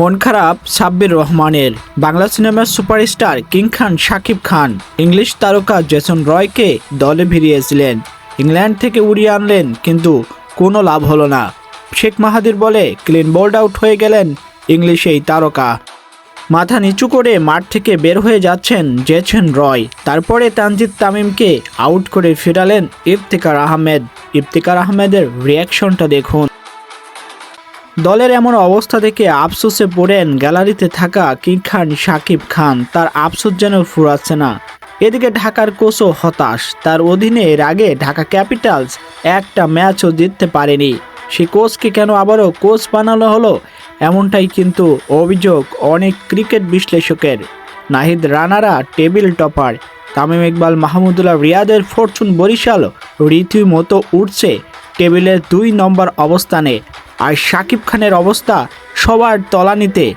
মন খারাপ সাব্বির রহমানের। বাংলা সিনেমার superstar king Khan Shakib Khan. English তারকা জেসন রয়কে দলে ভিড়িয়েছিলেন। ইংল্যান্ড থেকে উড়িয়ে আনলেন, কিন্তু কোনো লাভ হলো না। শেখ মাহাদির বলে ক্লিন বোল্ড আউট হয়ে গেলেন ইংলিশ এই তারকা। মাথা নিচু করে মাঠ থেকে বের হয়ে যাচ্ছেন জেছেন রয়। তারপরে তানজিদ তামিমকে আউট করে ফিরালেন ইফতিকার আহমেদ। ইফতিকার আহমেদের রিয়াকশনটা দেখুন। দলের এমন অবস্থা থেকে আফসোসে পড়েন গ্যালারিতে থাকা কিং খান শাকিব খান। তার আফসোস যেন ফুরাচ্ছে না। এদিকে ঢাকার কোচও হতাশ। তার অধীনে এর আগে ঢাকা ক্যাপিটালস একটা ম্যাচও জিততে পারেনি। সে কোচকে কেন আবারও কোচ বানানো হলো? এমনটাই কিন্তু অভিযোগ অনেক ক্রিকেট বিশ্লেষকের। নাহিদ রানারা, টেবিল টপার। তামিম ইকবাল, মাহমুদুল্লাহ, রিয়াদের ফরচুন বরিশাল রীতিমতো উঠছে টেবিলের দুই নম্বর অবস্থানে। আর সাকিব খানের অবস্থা সবার তলানিতে।